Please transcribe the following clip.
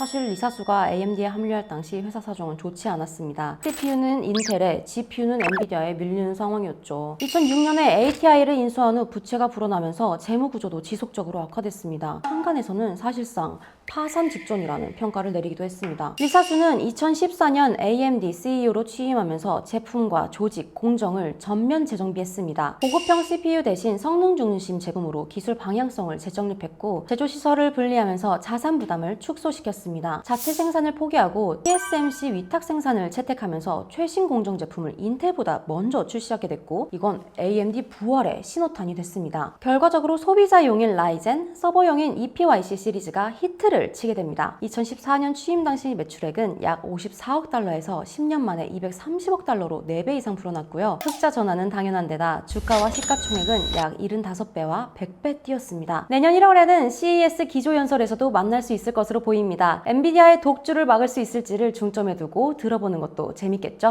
사실 리사수가 AMD에 합류할 당시 회사 사정은 좋지 않았습니다. CPU는 인텔에, GPU는 엔비디아에 밀리는 상황이었죠. 2006년에 ATI를 인수한 후 부채가 불어나면서 재무 구조도 지속적으로 악화됐습니다. 한간에서는 사실상 파산 직전이라는 평가를 내리기도 했습니다. 리사수는 2014년 AMD CEO로 취임하면서 제품과 조직, 공정을 전면 재정비했습니다. 고급형 CPU 대신 성능 중심 제품으로 기술 방향성을 재정립했고 제조 시설을 분리하면서 자산 부담을 축소시켰습니다. 자체 생산을 포기하고 TSMC 위탁 생산을 채택하면서 최신 공정 제품을 인텔보다 먼저 출시하게 됐고 이건 AMD 부활의 신호탄이 됐습니다. 결과적으로 소비자용인 라이젠, 서버용인 EPYC 시리즈가 히트를 치게 됩니다. 2014년 취임 당시 매출액은 약 54억 달러에서 10년 만에 230억 달러로 4배 이상 불어났고요. 흑자 전환은 당연한 데다 주가와 시가총액은 약 75배와 100배 뛰었습니다. 내년 1월에는 CES 기조연설에서도 만날 수 있을 것으로 보입니다. 엔비디아의 독주를 막을 수 있을지를 중점에 두고 들어보는 것도 재밌겠죠?